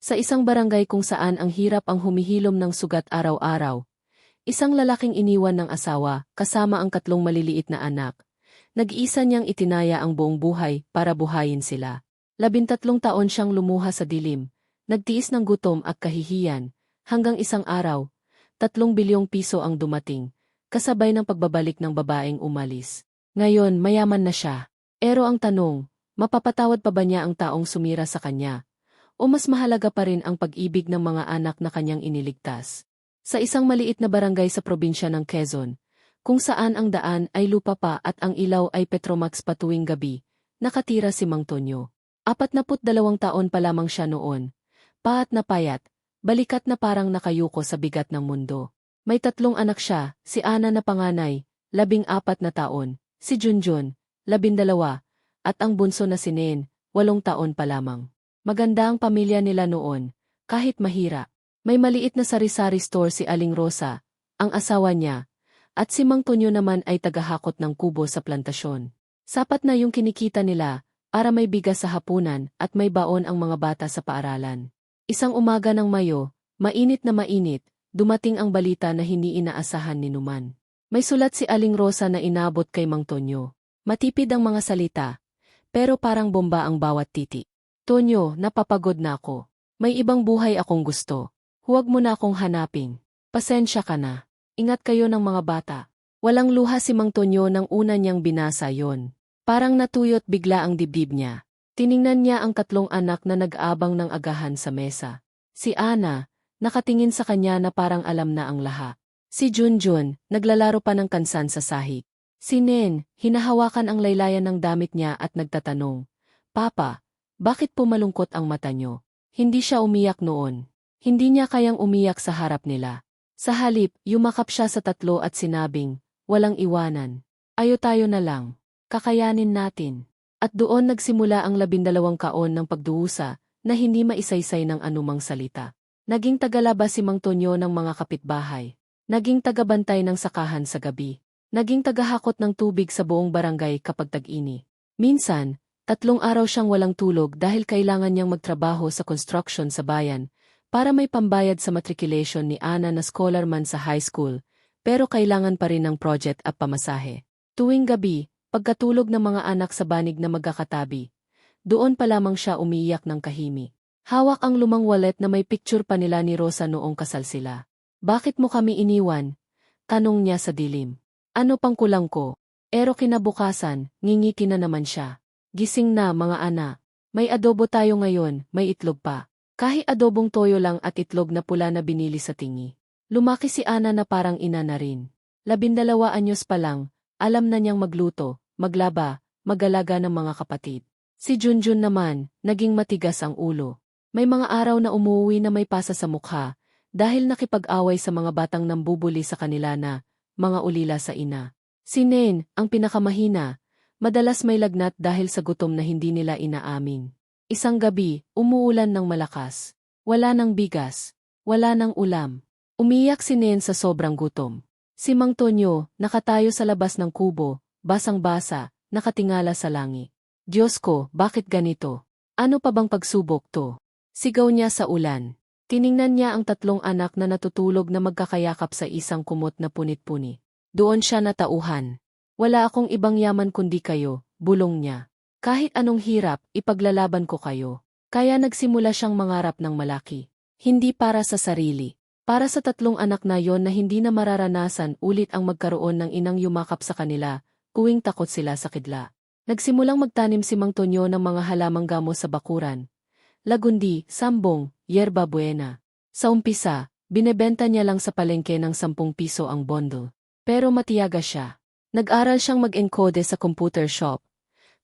Sa isang barangay kung saan ang hirap ang humihilom ng sugat araw-araw, isang lalaking iniwan ng asawa kasama ang katlong maliliit na anak. Nag-isa niyang itinaya ang buong buhay para buhayin sila. Labintatlong taon siyang lumuha sa dilim, nagtiis ng gutom at kahihiyan, hanggang isang araw, tatlong bilyong piso ang dumating, kasabay ng pagbabalik ng babaeng umalis. Ngayon, mayaman na siya. Pero ang tanong, mapapatawad pa ba niya ang taong sumira sa kanya? O mas mahalaga pa rin ang pag-ibig ng mga anak na kanyang iniligtas? Sa isang maliit na barangay sa probinsya ng Quezon, kung saan ang daan ay lupa pa at ang ilaw ay Petromax pa tuwing gabi, nakatira si Mang Tonyo. Apat na put dalawang taon pa lamang siya noon. Paat na payat, balikat na parang nakayuko sa bigat ng mundo. May tatlong anak siya, si Ana na panganay, labing apat na taon, si Junjun, labindalawa, at ang bunso na si Nen, walong taon pa lamang. Maganda ang pamilya nila noon, kahit mahira. May maliit na sari-sari store si Aling Rosa, ang asawa niya, at si Mang Tonyo naman ay tagahakot ng kubo sa plantasyon. Sapat na yung kinikita nila, para may bigas sa hapunan at may baon ang mga bata sa paaralan. Isang umaga ng Mayo, mainit na mainit, dumating ang balita na hindi inaasahan ni Numan. May sulat si Aling Rosa na inabot kay Mang Tonyo. Matipid ang mga salita, pero parang bomba ang bawat titi. Tonyo, napapagod na ako. May ibang buhay akong gusto. Huwag mo na akong hanapin. Pasensya ka na. Ingat kayo ng mga bata. Walang luha si Mang Tonyo nang una niyang binasa yon. Parang natuyot bigla ang dibdib niya. Tiningnan niya ang katlong anak na nag-abang ng agahan sa mesa. Si Ana, nakatingin sa kanya na parang alam na ang laha. Si Junjun, naglalaro pa ng kansan sa sahig. Si Nen, hinahawakan ang laylayan ng damit niya at nagtatanong, Papa, bakit po malungkot ang mata niyo? Hindi siya umiyak noon. Hindi niya kayang umiyak sa harap nila. Sa halip, yumakap siya sa tatlo at sinabing, walang iwanan. Ayo tayo na lang. Kakayanin natin. At doon nagsimula ang labindalawang kaon ng pagduhusa na hindi maisaysay ng anumang salita. Naging tagalaba si Mang Tonyo ng mga kapitbahay. Naging tagabantay ng sakahan sa gabi. Naging tagahakot ng tubig sa buong barangay kapag tag-ini. Minsan, Tatlong araw siyang walang tulog dahil kailangan niyang magtrabaho sa construction sa bayan para may pambayad sa matriculation ni Ana na scholar man sa high school, pero kailangan pa rin ng project at pamasahe. Tuwing gabi, pagkatulog ng mga anak sa banig na magkakatabi, doon pa lamang siya umiiyak ng kahimi. Hawak ang lumang wallet na may picture pa nila ni Rosa noong kasal sila. Bakit mo kami iniwan? Tanong niya sa dilim. Ano pang kulang ko? Ero kinabukasan, ngingiti na naman siya. Gising na mga ana. May adobo tayo ngayon, may itlog pa. Kahit adobong toyo lang at itlog na pula na binili sa tingi. Lumaki si Ana na parang ina na rin. Labindalawa anyos pa lang, alam na niyang magluto, maglaba, magalaga ng mga kapatid. Si Junjun naman, naging matigas ang ulo. May mga araw na umuwi na may pasa sa mukha, dahil nakipag-away sa mga batang nambubuli sa kanila na, mga ulila sa ina. Si Nen, ang pinakamahina, Madalas may lagnat dahil sa gutom na hindi nila inaamin. Isang gabi, umuulan ng malakas. Wala ng bigas. Wala ng ulam. Umiyak si Nen sa sobrang gutom. Si Mang Tonyo, nakatayo sa labas ng kubo, basang-basa, nakatingala sa langit. Diyos ko, bakit ganito? Ano pa bang pagsubok to? Sigaw niya sa ulan. Tiningnan niya ang tatlong anak na natutulog na magkakayakap sa isang kumot na punit-punit. Doon siya natauhan. Wala akong ibang yaman kundi kayo, bulong niya. Kahit anong hirap, ipaglalaban ko kayo. Kaya nagsimula siyang mangarap ng malaki. Hindi para sa sarili. Para sa tatlong anak na yon na hindi na mararanasan ulit ang magkaroon ng inang yumakap sa kanila, kuwing takot sila sa kidla. Nagsimulang magtanim si Mang Tonyo ng mga halamang gamo sa bakuran. Lagundi, sambong, yerba buena. Sa umpisa, binebenta niya lang sa palengke ng 10 piso ang bundle. Pero matiyaga siya. Nag-aral siyang mag-encode sa computer shop.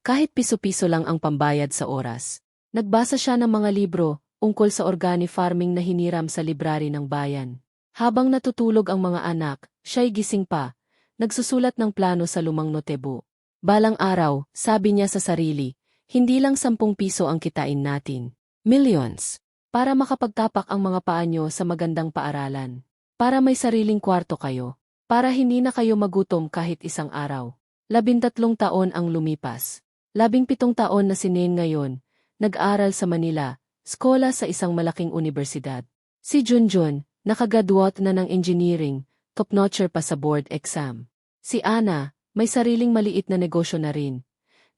Kahit piso-piso lang ang pambayad sa oras. Nagbasa siya ng mga libro ungkol sa organic farming na hiniram sa library ng bayan. Habang natutulog ang mga anak, siya'y gising pa, nagsusulat ng plano sa lumang notebo. Balang araw, sabi niya sa sarili, hindi lang sampung piso ang kitain natin. Millions. Para makapagtapak ang mga paa nyo sa magandang paaralan. Para may sariling kwarto kayo. Para hindi na kayo magutom kahit isang araw. Labintatlong taon ang lumipas. Labing pitong taon na si Nen ngayon, nag-aral sa Manila, skola sa isang malaking universidad. Si Junjun, nakagadwat na ng engineering, top-notcher pa sa board exam. Si Ana, may sariling maliit na negosyo na rin.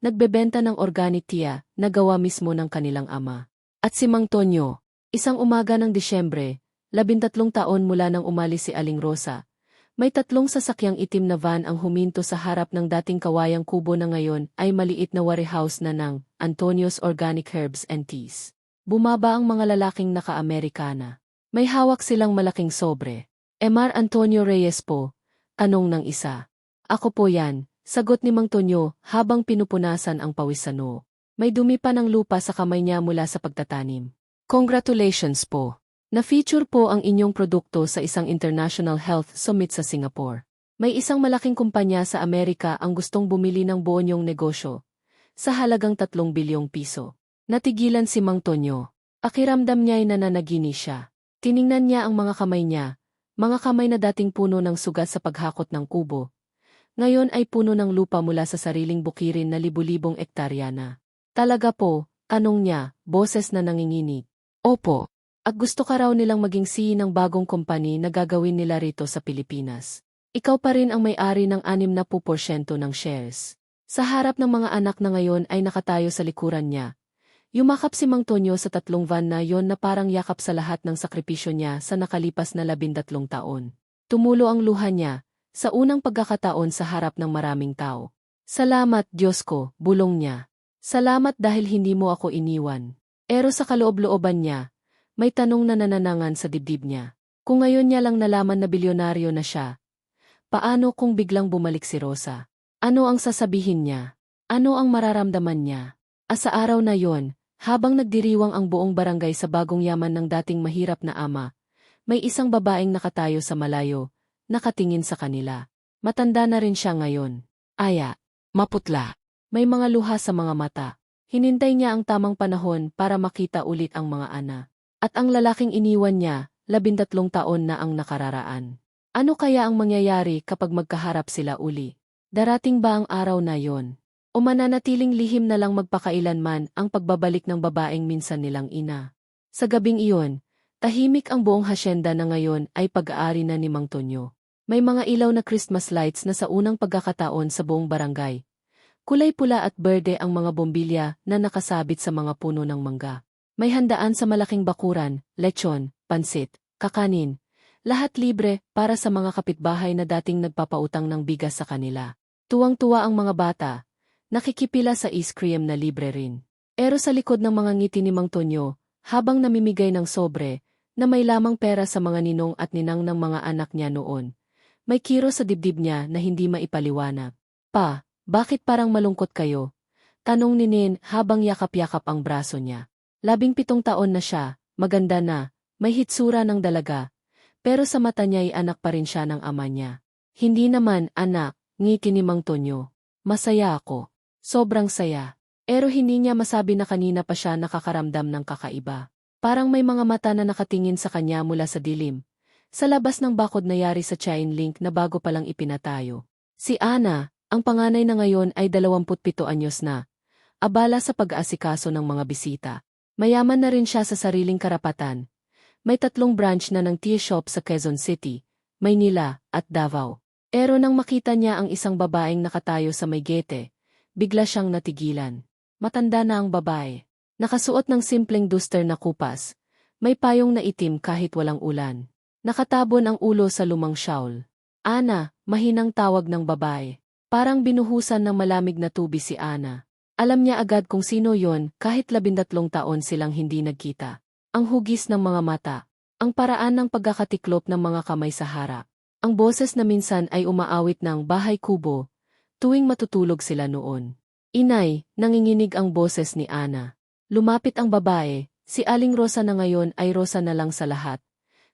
Nagbebenta ng organic tea na gawa mismo ng kanilang ama. At si Mang Tonyo, isang umaga ng Disyembre, labintatlong taon mula nang umalis si Aling Rosa, may tatlong sasakyang itim na van ang huminto sa harap ng dating kawayang kubo na ngayon ay maliit na warehouse na ng Antonio's Organic Herbs and Teas. Bumaba ang mga lalaking naka-Amerikana. May hawak silang malaking sobre. Emar Antonio Reyes po, tanong ng isa. Ako po yan, sagot ni Mang Tonyo habang pinupunasan ang pawis sa noo. May dumi pa ng lupa sa kamay niya mula sa pagtatanim. Congratulations po. Na-feature po ang inyong produkto sa isang International Health Summit sa Singapore. May isang malaking kumpanya sa Amerika ang gustong bumili ng buo niyong negosyo. Sa halagang 3 bilyong piso. Natigilan si Mang Tonyo. Akiramdam niya ay nananagini siya. Tiningnan niya ang mga kamay niya, mga kamay na dating puno ng sugat sa paghakot ng kubo. Ngayon ay puno ng lupa mula sa sariling bukirin na libu-libong ektarya na. Talaga po, tanong niya, boses na nanginginig. Opo. At gusto ka raw nilang maging CEO ng bagong kompany na gagawin nila rito sa Pilipinas. Ikaw pa rin ang may-ari ng 60% ng shares. Sa harap ng mga anak na ngayon ay nakatayo sa likuran niya. Yumakap si Mang Tonyo sa tatlong van na yon na parang yakap sa lahat ng sakripisyo niya sa nakalipas na labindatlong taon. Tumulo ang luha niya, sa unang pagkakataon sa harap ng maraming tao. Salamat, Diyos ko, bulong niya. Salamat dahil hindi mo ako iniwan. Pero sa kaloob-looban niya, may tanong na nananangan sa dibdib niya. Kung ngayon niya lang nalaman na bilyonaryo na siya, paano kung biglang bumalik si Rosa? Ano ang sasabihin niya? Ano ang mararamdaman niya? Asa araw na yon, habang nagdiriwang ang buong barangay sa bagong yaman ng dating mahirap na ama, may isang babaeng nakatayo sa malayo, nakatingin sa kanila. Matanda na rin siya ngayon. Aya, maputla. May mga luha sa mga mata. Hinintay niya ang tamang panahon para makita ulit ang mga ana. At ang lalaking iniwan niya, labintatlong taon na ang nakararaan. Ano kaya ang mangyayari kapag magkaharap sila uli? Darating ba ang araw na yon? O mananatiling lihim na lang magpakailanman ang pagbabalik ng babaeng minsan nilang ina? Sa gabing iyon, tahimik ang buong hasyenda na ngayon ay pag-aari na ni Mang Tonyo. May mga ilaw na Christmas lights na sa unang pagkakataon sa buong barangay, Kulay pula at berde ang mga bombilya na nakasabit sa mga puno ng mangga. May handaan sa malaking bakuran, lechon, pansit, kakanin. Lahat libre para sa mga kapitbahay na dating nagpapautang ng bigas sa kanila. Tuwang-tuwa ang mga bata. Nakikipila sa ice cream na libre rin. Pero sa likod ng mga ngiti ni Mang Tonyo, habang namimigay ng sobre, na may lamang pera sa mga ninong at ninang ng mga anak niya noon. May kiro sa dibdib niya na hindi maipaliwanag. Pa, bakit parang malungkot kayo? Tanong ni Nin habang yakap-yakap ang braso niya. Labing pitong taon na siya, maganda na, may hitsura ng dalaga. Pero sa mata niya ay anak pa rin siya ng ama niya. Hindi naman, anak, ngiti ni Mang Tonyo. Masaya ako. Sobrang saya. Pero hindi niya masabi na kanina pa siya nakakaramdam ng kakaiba. Parang may mga mata na nakatingin sa kanya mula sa dilim. Sa labas ng bakod na yari sa chain link na bago palang ipinatayo. Si Ana, ang panganay na ngayon ay 27 anyos na. Abala sa pag-aasikaso ng mga bisita. Mayaman na rin siya sa sariling karapatan. May tatlong branch na ng tea shop sa Quezon City, Maynila, at Davao. Pero nang makita niya ang isang babaeng nakatayo sa may gete, bigla siyang natigilan. Matanda na ang babae. Nakasuot ng simpleng duster na kupas. May payong na itim kahit walang ulan. Nakatabon ang ulo sa lumang shawl. Ana, mahinang tawag ng babae. Parang binuhusan ng malamig na tubi si Ana. Alam niya agad kung sino yon kahit labindatlong taon silang hindi nagkita. Ang hugis ng mga mata. Ang paraan ng pagkakatiklop ng mga kamay sa harap. Ang boses na minsan ay umaawit ng bahay kubo, tuwing matutulog sila noon. Inay, nanginginig ang boses ni Ana. Lumapit ang babae, si Aling Rosa na ngayon ay Rosa na lang sa lahat.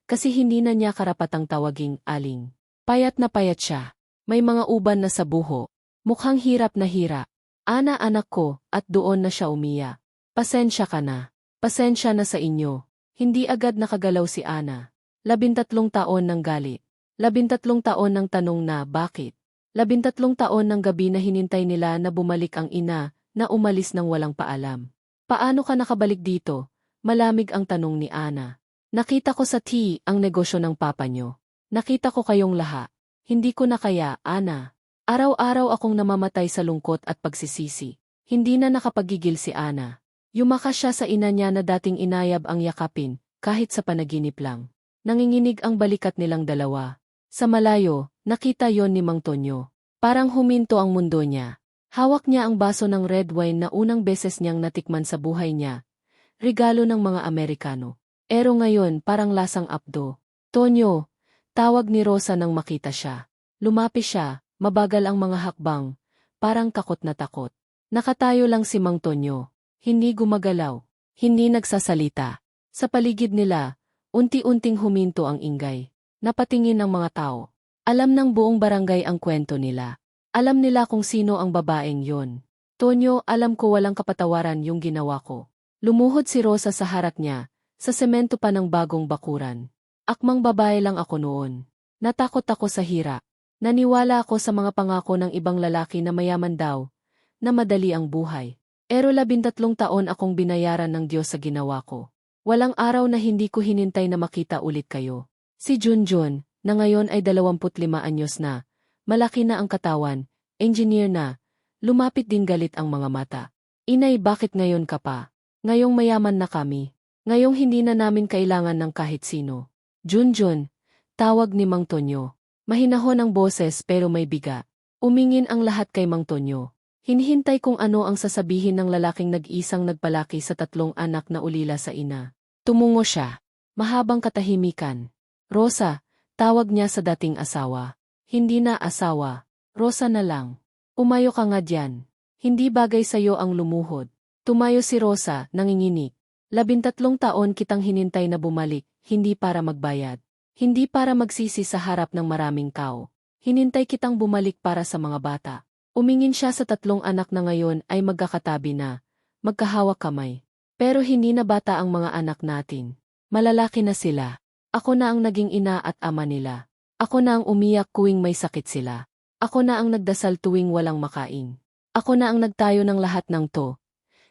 Kasi hindi na niya karapatang tawaging Aling. Payat na payat siya. May mga uban na sa buho. Mukhang hirap na hira. Ana anak ko, at doon na siya umiya. Pasensya ka na. Pasensya na sa inyo. Hindi agad nakagalaw si Ana. Labintatlong taon ng gali. Labintatlong taon ng tanong na bakit. Labintatlong taon ng gabi na hinintay nila na bumalik ang ina, na umalis ng walang paalam. Paano ka nakabalik dito? Malamig ang tanong ni Ana. Nakita ko sa T ang negosyo ng papa nyo. Nakita ko kayong laha. Hindi ko na kaya, Ana. Araw-araw akong namamatay sa lungkot at pagsisisi. Hindi na nakapagigil si Ana. Yumaka siya sa ina niya na dating inayab ang yakapin, kahit sa panaginip lang. Nanginginig ang balikat nilang dalawa. Sa malayo, nakita yon ni Mang Tonyo. Parang huminto ang mundo niya. Hawak niya ang baso ng red wine na unang beses niyang natikman sa buhay niya. Regalo ng mga Amerikano. Ero ngayon parang lasang apdo. Tonyo, tawag ni Rosa nang makita siya. Lumapi siya, mabagal ang mga hakbang, parang takot na takot. Nakatayo lang si Mang Tonyo. Hindi gumagalaw. Hindi nagsasalita. Sa paligid nila, unti-unting huminto ang ingay. Napatingin ang mga tao. Alam ng buong barangay ang kwento nila. Alam nila kung sino ang babaeng yon. Tonyo, alam ko walang kapatawaran yung ginawa ko. Lumuhod si Rosa sa harap niya, sa semento pa ng bagong bakuran. Akmang babae lang ako noon. Natakot ako sa hira. Naniwala ako sa mga pangako ng ibang lalaki na mayaman daw, na madali ang buhay. Pero labintatlong taon akong binayaran ng Diyos sa ginawa ko. Walang araw na hindi ko hinintay na makita ulit kayo. Si Junjun, na ngayon ay 25 anyos na, malaki na ang katawan, engineer na, lumapit din galit ang mga mata. Inay bakit ngayon ka pa? Ngayong mayaman na kami. Ngayong hindi na namin kailangan ng kahit sino. Junjun, tawag ni Mang Tonyo. Mahinahon ang boses pero may biga. Umingin ang lahat kay Mang Tonyo. Hinihintay kung ano ang sasabihin ng lalaking nag-isang nagpalaki sa tatlong anak na ulila sa ina. Tumungo siya. Mahabang katahimikan. Rosa, tawag niya sa dating asawa. Hindi na asawa. Rosa na lang. Umayo ka nga dyan. Hindi bagay sa'yo ang lumuhod. Tumayo si Rosa, nanginginig. Labintatlong taon kitang hinintay na bumalik, hindi para magbayad. Hindi para magsisi sa harap ng maraming tao. Hinintay kitang bumalik para sa mga bata. Umingin siya sa tatlong anak na ngayon ay magkakatabi na, magkahawak kamay. Pero hindi na bata ang mga anak natin. Malalaki na sila. Ako na ang naging ina at ama nila. Ako na ang umiyak kuwing may sakit sila. Ako na ang nagdasal tuwing walang makain. Ako na ang nagtayo ng lahat ng to.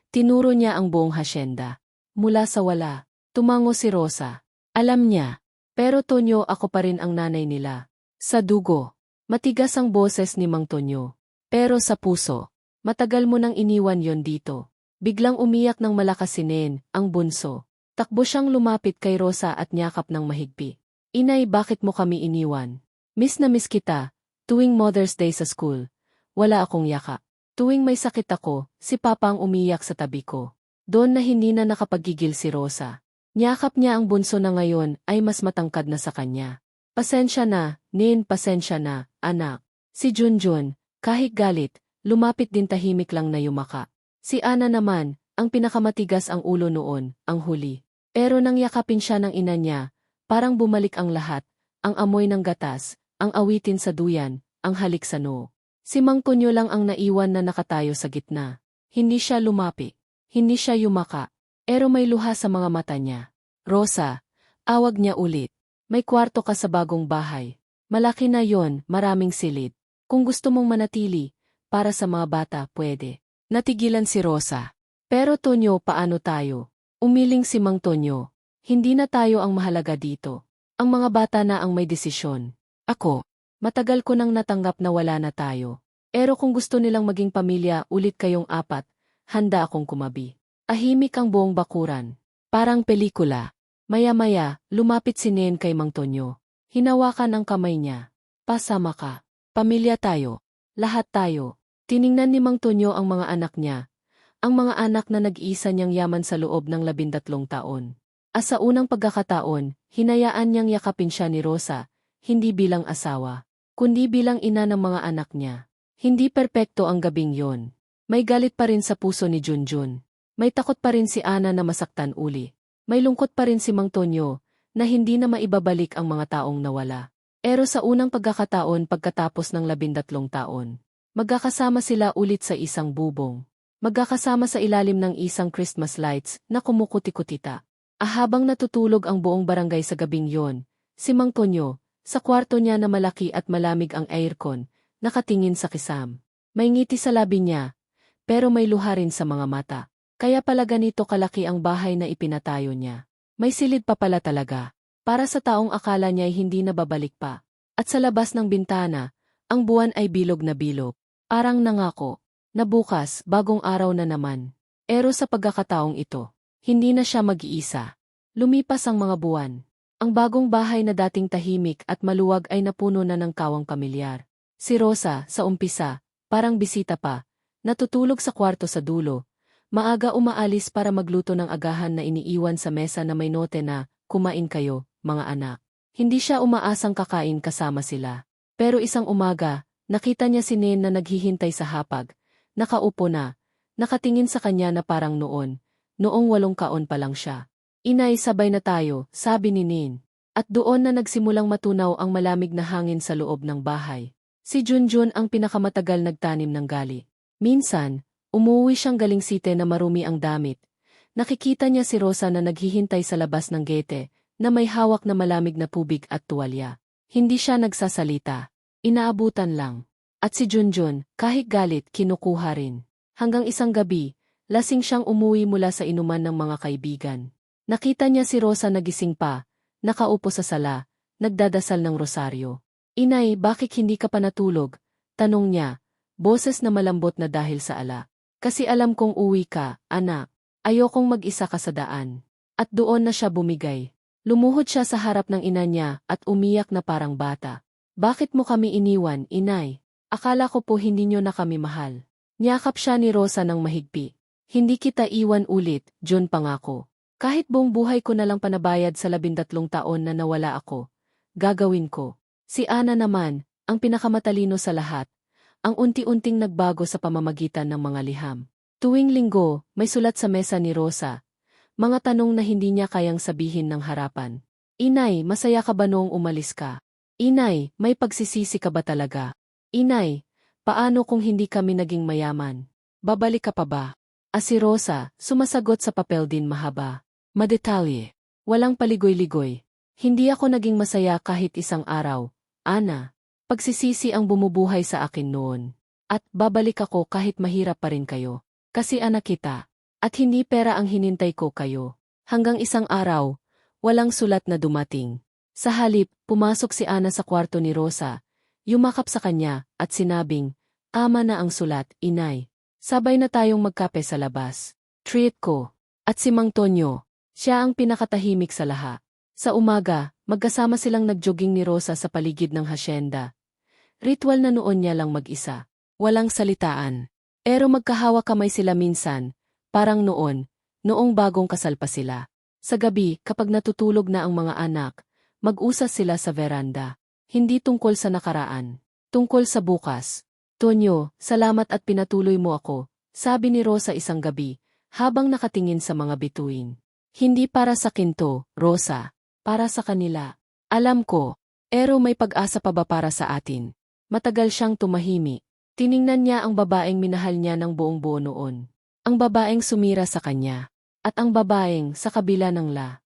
Tinuro niya ang buong hasyenda. Mula sa wala, tumango si Rosa. Alam niya. Pero Tonyo ako pa rin ang nanay nila. Sa dugo. Matigas ang boses ni Mang Tonyo. Pero sa puso, matagal mo nang iniwan yon dito. Biglang umiyak ng malakas si Nen, ang bunso. Takbo siyang lumapit kay Rosa at nyakap ng mahigpi. Inay, bakit mo kami iniwan? Miss na miss kita, tuwing Mother's Day sa school. Wala akong yaka. Tuwing may sakit ako, si Papa ang umiyak sa tabi ko. Doon na hindi na nakapagigil si Rosa. Nyakap niya ang bunso na ngayon ay mas matangkad na sa kanya. Pasensya na, Nin, pasensya na, anak. Si Junjun, kahit galit, lumapit din tahimik lang na yumaka. Si Ana naman, ang pinakamatigas ang ulo noon, ang huli. Pero nang yakapin siya ng ina niya, parang bumalik ang lahat, ang amoy ng gatas, ang awitin sa duyan, ang halik sa noo. Si Mang Tonyo lang ang naiwan na nakatayo sa gitna. Hindi siya lumapi. Hindi siya yumaka. Pero may luha sa mga mata niya. Rosa, awag niya ulit. May kwarto ka sa bagong bahay. Malaki na yon, maraming silid. Kung gusto mong manatili, para sa mga bata, pwede. Natigilan si Rosa. Pero Tonyo, paano tayo? Umiling si Mang Tonyo. Hindi na tayo ang mahalaga dito. Ang mga bata na ang may desisyon. Ako, matagal ko nang natanggap na wala na tayo. Pero kung gusto nilang maging pamilya ulit kayong apat, handa akong kumabi. Ahimik ang buong bakuran. Parang pelikula. Maya-maya, lumapit si Nen kay Mang Tonyo. Hinawakan ang kamay niya. Pasama ka. Pamilya tayo. Lahat tayo. Tiningnan ni Mang Tonyo ang mga anak niya. Ang mga anak na nag-iisa niyang yaman sa loob ng labindatlong taon. As sa unang pagkakataon, hinayaan niyang yakapin siya ni Rosa, hindi bilang asawa, kundi bilang ina ng mga anak niya. Hindi perpekto ang gabing yon. May galit pa rin sa puso ni Junjun. May takot pa rin si Ana na masaktan uli. May lungkot pa rin si Mang Tonyo, na hindi na maibabalik ang mga taong nawala. Pero sa unang pagkakataon pagkatapos ng labindatlong taon, magkakasama sila ulit sa isang bubong. Magkakasama sa ilalim ng isang Christmas lights na kumukuti-kutita. Ahabang natutulog ang buong barangay sa gabing yon, si Mang Tonyo, sa kwarto niya na malaki at malamig ang aircon, nakatingin sa kisam. May ngiti sa labi niya, pero may luha rin sa mga mata. Kaya pala ganito kalaki ang bahay na ipinatayo niya. May silid pa pala talaga. Para sa taong akala niya ay hindi na babalik pa. At sa labas ng bintana, ang buwan ay bilog na bilog. Parang nangako. Na bukas, bagong araw na naman. Pero sa pagkakataong ito, hindi na siya mag-iisa. Lumipas ang mga buwan. Ang bagong bahay na dating tahimik at maluwag ay napuno na ng kawang pamilyar. Si Rosa, sa umpisa, parang bisita pa, natutulog sa kwarto sa dulo. Maaga umaalis para magluto ng agahan na iniiwan sa mesa na may note na, kumain kayo, mga anak. Hindi siya umaasang kakain kasama sila. Pero isang umaga, nakita niya si Nen na naghihintay sa hapag. Nakaupo na, nakatingin sa kanya na parang noon, noong walong kaon pa lang siya. Inay, sabay na tayo, sabi ni Nin. At doon na nagsimulang matunaw ang malamig na hangin sa loob ng bahay. Si Junjun ang pinakamatagal nagtanim ng gali. Minsan, umuwi siyang galing site na marumi ang damit. Nakikita niya si Rosa na naghihintay sa labas ng gete, na may hawak na malamig na tubig at tuwalya. Hindi siya nagsasalita. Inaabutan lang. At si Junjun, kahit galit, kinukuha rin. Hanggang isang gabi, lasing siyang umuwi mula sa inuman ng mga kaibigan. Nakita niya si Rosa nagising pa, nakaupo sa sala, nagdadasal ng rosaryo. Inay, bakit hindi ka pa natulog? Tanong niya, boses na malambot na dahil sa ala. Kasi alam kong uwi ka, anak. Ayokong mag-isa ka sa daan. At doon na siya bumigay. Lumuhod siya sa harap ng ina niya at umiyak na parang bata. Bakit mo kami iniwan, inay? Akala ko po hindi niyo na kami mahal. Niyakap siya ni Rosa ng mahigpi. Hindi kita iwan ulit, John pangako. Kahit buong buhay ko na lang panabayad sa labindatlong taon na nawala ako, gagawin ko. Si Ana naman, ang pinakamatalino sa lahat, ang unti-unting nagbago sa pamamagitan ng mga liham. Tuwing linggo, may sulat sa mesa ni Rosa. Mga tanong na hindi niya kayang sabihin ng harapan. Inay, masaya ka ba noong umalis ka? Inay, may pagsisisi ka ba talaga? Inay, paano kung hindi kami naging mayaman? Babalik ka pa ba? As si Rosa, sumasagot sa papel din mahaba. Madetalye. Walang paligoy-ligoy. Hindi ako naging masaya kahit isang araw. Ana, pagsisisi ang bumubuhay sa akin noon. At babalik ako kahit mahirap pa rin kayo. Kasi anak kita. At hindi pera ang hinintay ko kayo. Hanggang isang araw, walang sulat na dumating. Sa halip, pumasok si Ana sa kwarto ni Rosa, yumakap sa kanya, at sinabing, Ama na ang sulat, inay. Sabay na tayong magkape sa labas. Treat ko. At si Mang Tonyo, siya ang pinakatahimik sa laha. Sa umaga, magkasama silang nagjoging ni Rosa sa paligid ng hasyenda. Ritual na noon niya lang mag-isa. Walang salitaan. Pero magkahawa kamay sila minsan, parang noon, noong bagong kasal pa sila. Sa gabi, kapag natutulog na ang mga anak, mag-usas sila sa veranda. Hindi tungkol sa nakaraan. Tungkol sa bukas. Tonyo, salamat at pinatuloy mo ako, sabi ni Rosa isang gabi, habang nakatingin sa mga bituin. Hindi para sa kinto, Rosa. Para sa kanila. Alam ko. Pero may pag-asa pa ba para sa atin? Matagal siyang tumahimi. Tiningnan niya ang babaeng minahal niya ng buong buo noon. Ang babaeng sumira sa kanya. At ang babaeng sa kabila ng la.